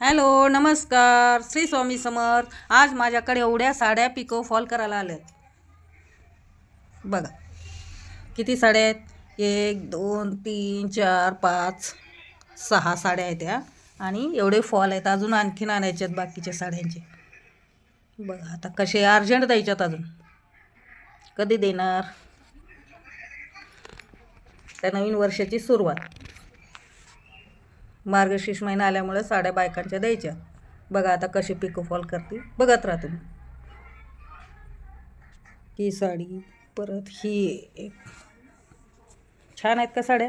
Hello नमस्कार. श्री स्वामी समर्थ. आज माझ्याकडे एवढ्या साड्या पिको फॉल करायला आल्या बघा. किती साड्या आहेत? एक दोन तीन चार पाच सहा साड्या आहेत त्या आणि एवढे फॉल आहेत. अजून आणखीन आणायचे आहेत बाकीच्या साड्यांचे. बघा आता कसे अर्जंट द्यायच्यात अजून. कधी देणार? त्या नवीन वर्षाची सुरुवात. मार्गशीर्ष महिना आल्यामुळे साड्या बायकांच्या द्यायच्या. बघा आता कशी पिको फॉल करते बघत राहा तुम्ही. ही साडी परत ही एक. छान आहेत का साड्या?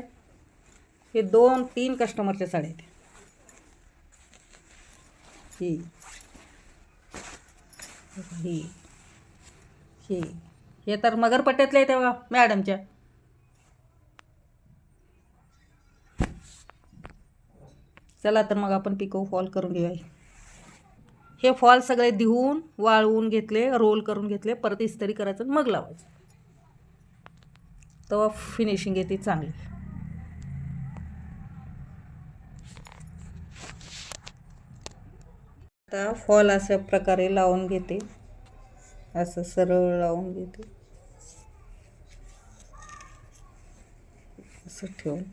हे दोन तीन कस्टमरच्या साड्या आहेत. ही. ही. ही. हे तर मगरपट्ट्यातले आहेत तेव्हा मॅडमच्या चला तर मग आपण पिको फॉल करून घेऊया. हे फॉल सगळे धुवून वाळवून घेतले रोल करून घेतले परत इस्त्री करायचं आणि मग लावायचं. तेव्हा फिनिशिंग येते चांगली. आता फॉल अशा प्रकारे लावून घेते. असं सरळ लावून घेते. असं ठेवून.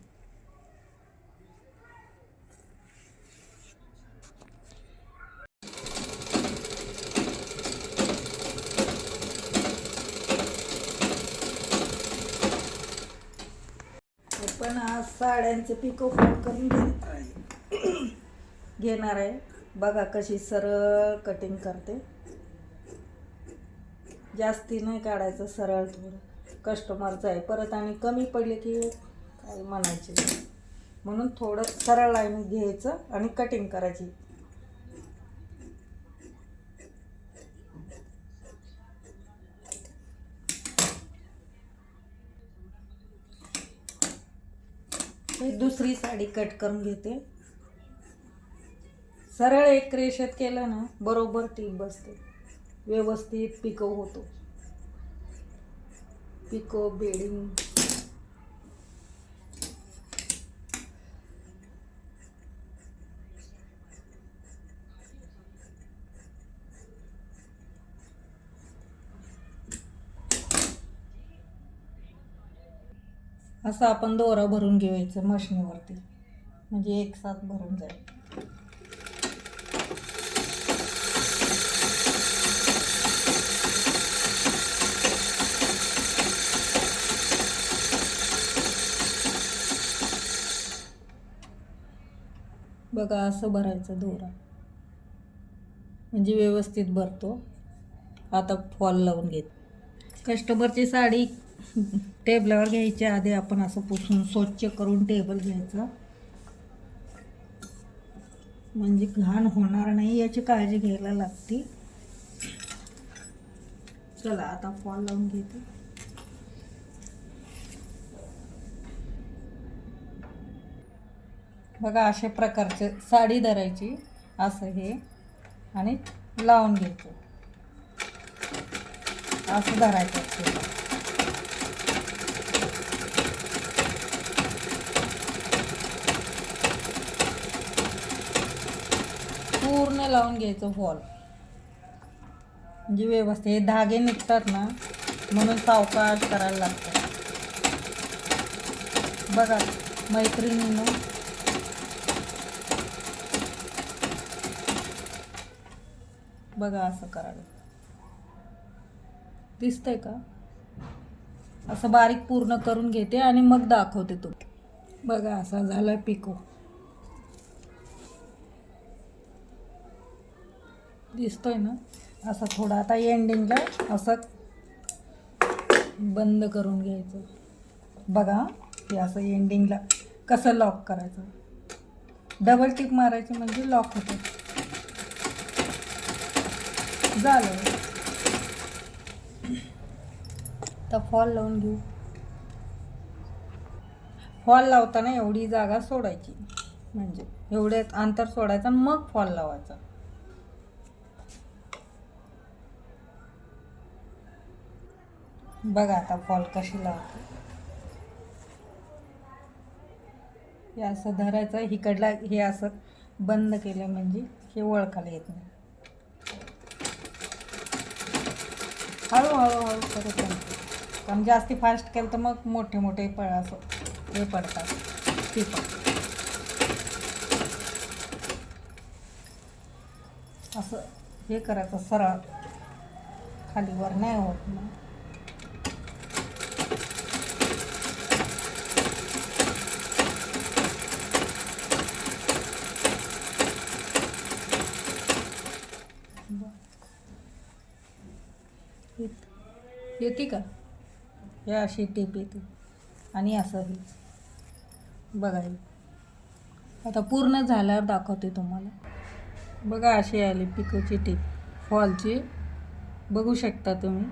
पण आज साड्यांचे पिको फॉल करून घेणार आहे. घेणार आहे. बघा कशी सरळ कटिंग करते. जास्ती नाही काढायचं सरळ थोडं. कस्टमरचं आहे. परत आणि कमी पडले की काय म्हणायचे म्हणून थोडं सरळ लाईन घ्यायचं आणि कटिंग करायची. हे दुसरी साडी कट करून घेते. सरळ एक रेषेत केलं ना बरोबर टीप बसते. व्यवस्थित पिको होतो. पिको बेडिंग असं आपण दोरा भरून घेवायचं मशनीवरती. म्हणजे एक साथ भरून जाईल. बघा असं भरायचं दोरा. म्हणजे व्यवस्थित भरतो. आता फॉल लावून घेत. कस्टमरची साडी टेबलावर घ्यायच्या आधी आपण असं पुसून स्वच्छ करून टेबल घ्यायचं. म्हणजे घाण होणार नाही याची काळजी घ्यायला लागते. चला आता फॉल लावून घेते. बघा अशा प्रकारचे साडी धरायची असं हे. आणि लावून घ्यायचं. असं धरायचं. पूर्ण लावून घ्यायचं फॉल म्हणजे व्यवस्थित. हे धागे निघतात ना म्हणून सावकाश करायला लागतं. बघा मैत्रिणीनं. बघा असं करायला. दिसतंय का? असं बारीक पूर्ण करून घेते आणि मग दाखवते तो बघा असा झाला पिको. दिसतोय ना असं थोडं आता एंडिंगला असं बंद करून घ्यायचं. बघा हे असं एंडिंगला कसं लॉक करायचं. डबल टिप मारायची म्हणजे लॉक होतं. झालं. तर फॉल लावून घेऊ. फॉल लावताना एवढी जागा सोडायची. म्हणजे एवढे अंतर सोडायचं मग फॉल लावायचा. बघा आता फॉल कशी लावते. हे असं धरायचं हिकडला हे असं बंद केलं म्हणजे हे ओळखायला येत नाही. हळूहळू हळू करत कारण जास्ती फास्ट केलं तर मग मोठे मोठे पळ असं हे पडतात. टिपं असं हे करायचं सरळ. खाली वर नाही होत मग ठीक येते का? अशी टीप येते. आणि असं हे. बघा आता पूर्ण झाल्यावर दाखवते तुम्हाला. बघा अशी आली पिकोची टीप. फॉलची. बघू शकता तुम्ही.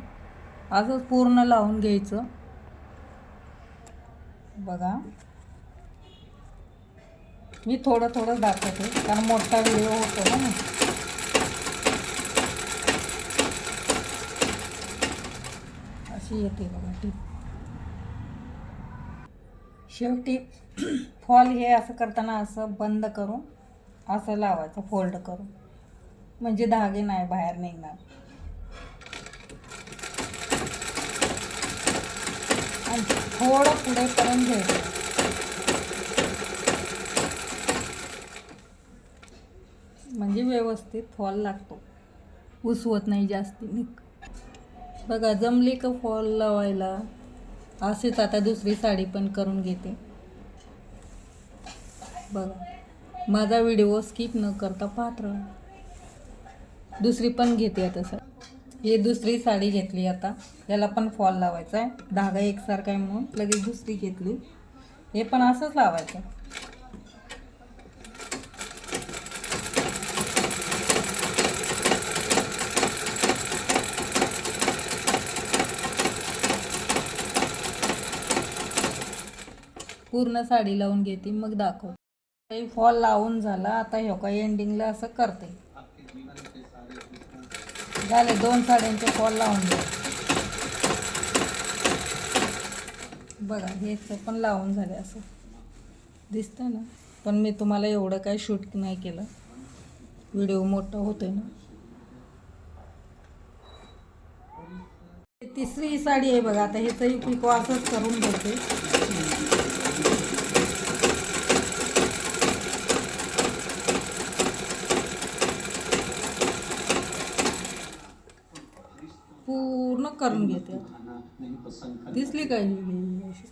असंच पूर्ण लावून घ्यायचं. बघा. मी थोडं थोडं दाखवते. कारण मोठा व्हिडिओ होतो ना अशी येते बघा टीप शेवटी फॉल हे असं करताना असं बंद करून असं लावायचं फोल्ड करून. म्हणजे धागे नाही बाहेर निघणार. आणि थोडं पुढे करून घ्यायचं. म्हणजे व्यवस्थित फॉल लागतो. उसवत नाही जास्ती. निघ बघा जमली का फॉल लावायला? असेच आता दुसरी साडी पण करून घेते. बघा माझा व्हिडिओ स्किप न करता पात्र. दुसरी पण घेते आता सर ही दुसरी साडी घेतली आता. याला पण फॉल लावायचा आहे धागा एकसारखा आहे म्हणून लगेच दुसरी घेतली. हे पण असंच लावायचं. पूर्ण साडी लावून घेते मग दाखव. काही फॉल लावून झाला आता ह्यो काय एंडिंगला असं करते. झाले दोन साड्यांचे फॉल लावून घ्या बघा हेच पण लावून झाले असं. दिसतं ना? पण मी तुम्हाला एवढं काय शूट नाही केलं. व्हिडिओ मोठा होतोय ना? तिसरी साडी आहे बघा आता ह्याचंही पिको असंच करून घेते. पूर्ण करून घेते. दिसली का अशी?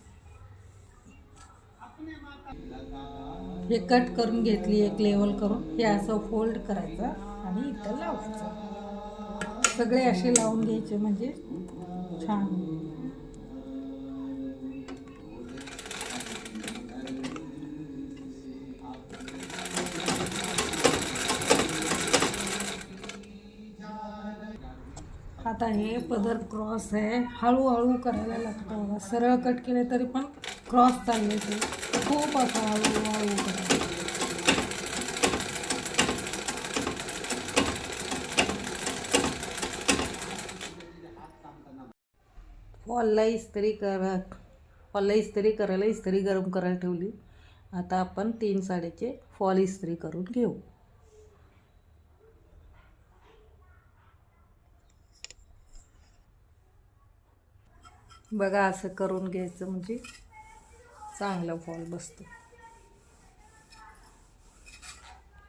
हे कट करून घेतली एक लेवल करून. हे असं फोल्ड करायचं आणि इथं लावायचं. सगळे असे लावून घ्यायचे म्हणजे छान. आता हे पदर क्रॉस आहे. हळूहळू करायला लागतं बघा सरळ कट केले तरी पण क्रॉस चालले ते. खूप असं हळूहळू करा फॉलला इस्त्री करा फॉलला इस्त्री करायला इस्त्री गरम करायला ठेवली. आता आपण तीन साडीचे फॉल इस्त्री करून घेऊ. बघा असं करून घ्यायचं म्हणजे चांगला फॉल बसतो.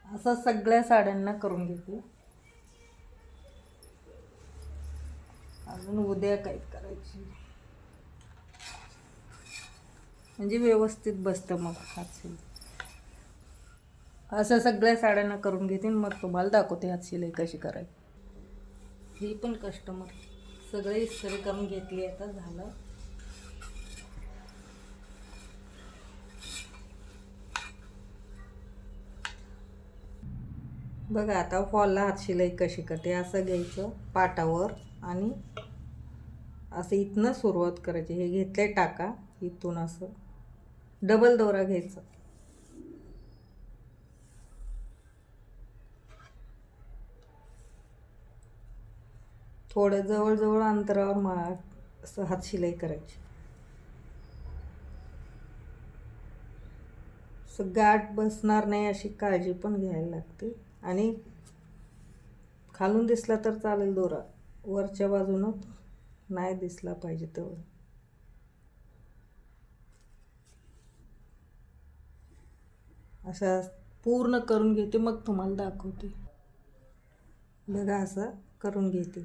असं सगळ्या साड्यांना करून घेते. अजून उद्या काय करायची? म्हणजे व्यवस्थित बसतं मग हात असं सगळ्या साड्यांना करून घेते मग तुम्हाला दाखवते हात शिलाई कशी करायची. ही पण कस्टमर सगळे इस्त्री करून घेतली आता झालं. बघा आता फॉलला हात शिलाई कशी करते असं घ्यायचं पाटावर आणि असं इथनं सुरुवात करायची. हे घेतले टाका इथून असं. डबल दोरा घ्यायचं. थोडं जवळजवळ अंतरावर मा असं हात शिलाई करायची. असं गाठ बसणार नाही अशी काळजी पण घ्यायला लागते. आणि खालून दिसला तर चालेल दोरा. वरच्या बाजूनं नाही दिसला पाहिजे तेवढं अशा पूर्ण करून घेते मग तुम्हाला दाखवते. बघा असं करून घेते.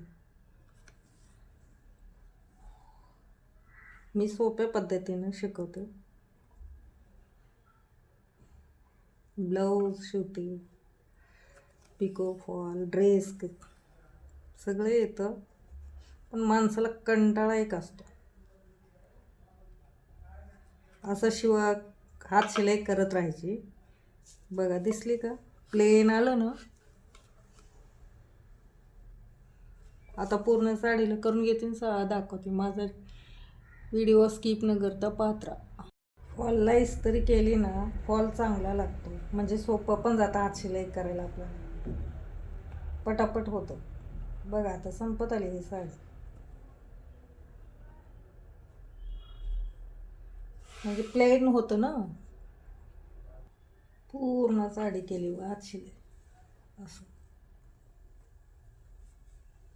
मी सोप्या पद्धतीनं शिकवते. ब्लाऊज शिवते पिको फॉल ड्रेस सगळं येतं पण माणसाला कंटाळा एक असतो. असं शिवा हात शिलाई करत राहायची. बघा दिसली का? प्लेन आलं ना? आता पूर्ण साडीला करून घेते सा दाखवते. माझा व्हिडिओ स्किप न करता पाहत राहा. फॉलला इस्त्री केली ना फॉल चांगला लागतो. म्हणजे सोपं पण जातं हात शिलाई करायला आपल्याला. पटापट होतं. बघा आता संपत आली ही साडी. म्हणजे प्लेन होतं ना. पूर्ण साडी केली हात शिलाई. असं.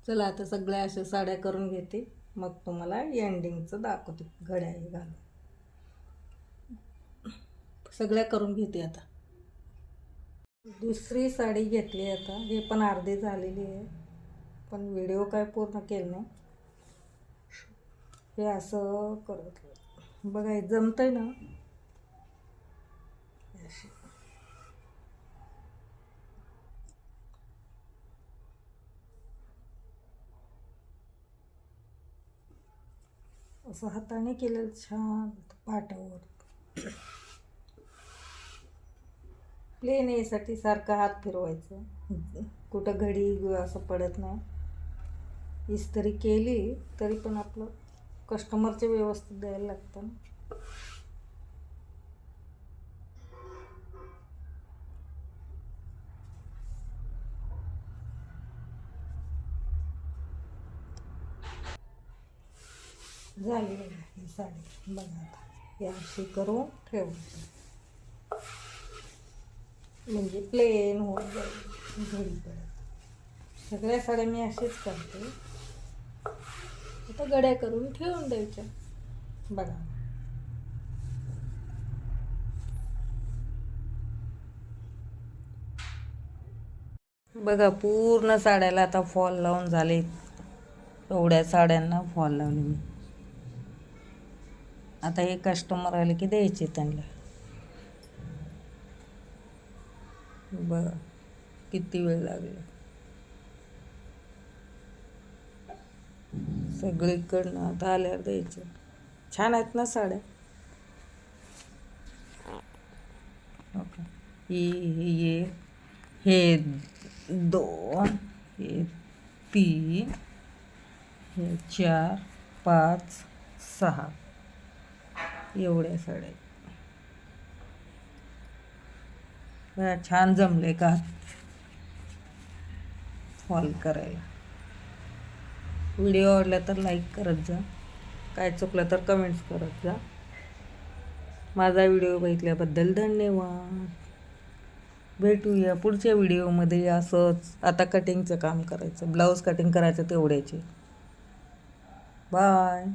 चला आता सगळ्या अशा साड्या करून घेते. मग तुम्हाला एंडिंगचं दाखवते घड्याळी घालून. सगळ्या करून घेते आता. दुसरी साडी घेतली आता. हे पण अर्धी झालेली आहे. पण व्हिडिओ काय पूर्ण केलं नाही. हे असं करत बघा जमतंय ना? असं हाताने केलेलं छान पाटावर प्लेन यासाठी सारखा हात फिरवायचं. कुठं घडी असं पडत नाही. इस्त्री केली तरी पण आपलं कस्टमरचे व्यवस्थित द्यायला लागतं. झाली ही साडी. बघा आता. ही अशी करून ठेवायची म्हणजे प्लेन होत जाईल. घडी पडत सगळ्या साड्या मी अशीच करते. आता गड्या करून ठेवून द्यायच्या. बघा. बघा पूर्ण साड्याला आता फॉल लावून झाले एवढ्या साड्यांना फॉल लावले मी. आता हे कस्टमर आले की द्यायचे त्यांना. बरं किती वेळ लागला. सगळीकडनं आता आल्यावर द्यायचं. छान आहेत ना साड्या? ओके. ही ही एक, हे दोन हे तीन हे चार पाच सहा. एवढ्या साड्या बघा, छान जमले का? फॉल करायला. व्हिडिओ आवडला तर लाईक करत जा. काय चुकलं तर कमेंट्स करत जा. माझा व्हिडिओ बघितल्याबद्दल धन्यवाद. भेटूया पुढच्या व्हिडिओमध्ये असंच. आता कटिंगचं काम करायचं. ब्लाऊज कटिंग करायचं तेवढ्याचे. बाय